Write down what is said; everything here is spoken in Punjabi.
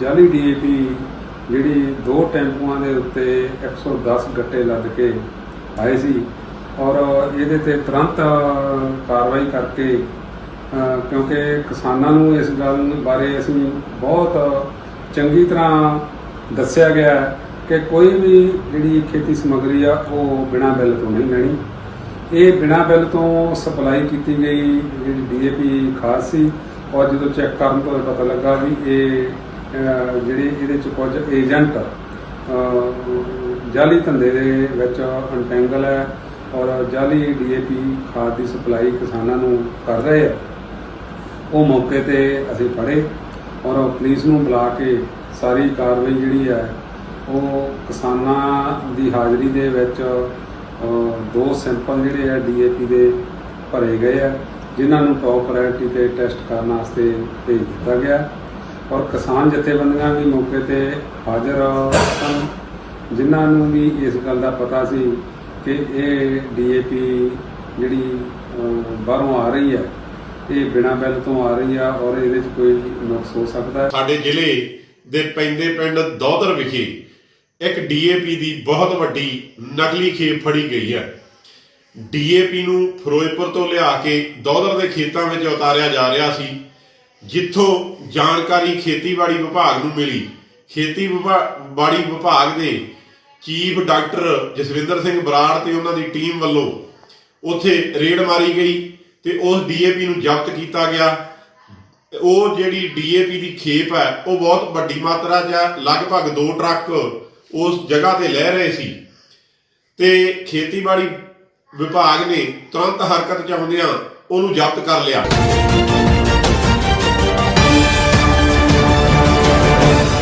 ਜਾਲੀ ਡੀਏਪੀ ਜਿਹੜੀ ਦੋ ਟੈਂਪੂਆਂ ਦੇ ਉੱਤੇ 110 ਗੱਟੇ ਲੱਦ ਕੇ ਆਏ ਸੀ ਔਰ ਇਹਦੇ ਤੇ ਤੁਰੰਤ ਕਾਰਵਾਈ ਕਰਕੇ ਕਿਉਂਕਿ ਕਿਸਾਨਾਂ ਨੂੰ ਇਸ ਗੱਲ ਬਾਰੇ ਅਸੀਂ ਬਹੁਤ ਚੰਗੀ ਤਰ੍ਹਾਂ ਦੱਸਿਆ ਗਿਆ ਕਿ ਕੋਈ ਵੀ ਜਿਹੜੀ ਖੇਤੀ ਸਮੱਗਰੀ ਆ, ਉਹ ਬਿਨਾਂ ਬਿੱਲ ਤੋਂ ਨਹੀਂ ਲੈਣੀ। ਇਹ ਬਿਨਾਂ ਬਿੱਲ ਤੋਂ ਸਪਲਾਈ ਕੀਤੀ ਗਈ ਜਿਹੜੀ ਡੀਏਪੀ ਖਾਦ ਸੀ ਔਰ ਜਦੋਂ ਚੈੱਕ ਕਰਨ ਤੋਂ ਪਤਾ ਲੱਗਾ ਵੀ ਇਹ ਜਿਹੜੇ ਇਹਦੇ ਚ ਕੁਝ ਏਜੰਟ ਜਾਲੀ ਧੰਦੇ ਦੇ ਵਿੱਚ ਅਨਟੈਂਗਲ ਹੈ ਔਰ ਜਾਲੀ ਡੀਏਪੀ ਖਾਦ ਦੀ ਸਪਲਾਈ ਕਿਸਾਨਾਂ ਨੂੰ ਕਰ ਰਹੇ ਆ। ਉਹ ਮੌਕੇ ਤੇ ਅਸੀਂ ਫੜੇ ਔਰ ਪੁਲਿਸ ਨੂੰ ਬੁਲਾ ਕੇ ਸਾਰੀ ਕਾਰਵਾਈ ਜਿਹੜੀ ਹੈ, ਉਹ ਕਿਸਾਨਾਂ ਦੀ ਹਾਜ਼ਰੀ ਦੇ ਵਿੱਚ ਦੋ ਸੈਂਪਲ ਜਿਹੜੇ ਆ ਡੀਏਪੀ ਦੇ ਭਰੇ ਗਏ ਆ। ਜਿਨ੍ਹਾਂ ਨੂੰ ਟੌਪ ਪ੍ਰਾਇੋਰਟੀ ਤੇ ਟੈਸਟ ਕਰਨ ਵਾਸਤੇ ਭੇਜ ਦਿੱਤਾ ਗਿਆ। ਔਰ ਕਿਸਾਨ ਜਥੇਬੰਦੀਆਂ ਵੀ ਮੌਕੇ ਤੇ ਹਾਜ਼ਰ ਸਨ, ਜਿਨ੍ਹਾਂ ਨੂੰ ਵੀ ਇਸ ਗੱਲ ਦਾ ਪਤਾ ਸੀ ਕਿ ਇਹ ਡੀਏਪੀ ਜਿਹੜੀ ਬਾਹਰੋਂ ਆ ਰਹੀ ਹੈ, ਇਹ ਬਿਨਾਂ ਬਿੱਲ ਤੋਂ ਆ ਰਹੀ ਆ ਔਰ ਇਹਦੇ 'ਚ ਕੋਈ ਨੁਕਸ ਹੋ ਸਕਦਾ ਹੈ। ਸਾਡੇ ਜ਼ਿਲ੍ਹੇ ਦੇ ਪੈਂਦੇ ਪਿੰਡ ਦੌਦਰ ਵਿਖੇ ਇੱਕ ਡੀਏਪੀ ਦੀ ਬਹੁਤ ਵੱਡੀ ਨਕਲੀ ਖੇਪ ਫੜੀ ਗਈ ਹੈ। ਡੀਏਪੀ ਨੂੰ ਫਿਰੋਜ਼ਪੁਰ ਤੋਂ ਲਿਆ ਕੇ ਦੌਦਰ ਦੇ ਖੇਤਾਂ ਵਿੱਚ ਉਤਾਰਿਆ ਜਾ ਰਿਹਾ ਸੀ, ਜਿੱਥੋਂ ਜਾਣਕਾਰੀ ਖੇਤੀਬਾੜੀ ਵਿਭਾਗ ਨੂੰ ਮਿਲੀ। ਖੇਤੀ ਬਾੜੀ ਵਿਭਾਗ ਦੇ ਚੀਫ ਡਾਕਟਰ ਜਸਵਿੰਦਰ ਸਿੰਘ ਬਰਾੜ ਤੇ ਉਹਨਾਂ ਦੀ ਟੀਮ ਵੱਲੋਂ ਉੱਥੇ ਰੇਡ ਮਾਰੀ ਗਈ ਤੇ ਉਸ ਡੀਏਪੀ ਨੂੰ ਜ਼ਬਤ ਕੀਤਾ ਗਿਆ। ਉਹ ਜਿਹੜੀ ਡੀਏਪੀ ਦੀ ਖੇਪ ਹੈ, ਉਹ ਬਹੁਤ ਵੱਡੀ ਮਾਤਰਾ 'ਚ ਹੈ। ਲਗਭਗ 2 ਟਰੱਕ ਉਸ ਜਗ੍ਹਾ ਤੇ ਲੈ ਰਹੇ ਸੀ। ਤੇ ਖੇਤੀਬਾੜੀ ਵਿਭਾਗ ਨੇ ਤੁਰੰਤ ਹਰਕਤ 'ਚ ਆਉਂਦਿਆਂ ਉਹਨੂੰ ਜ਼ਬਤ ਕਰ ਲਿਆ।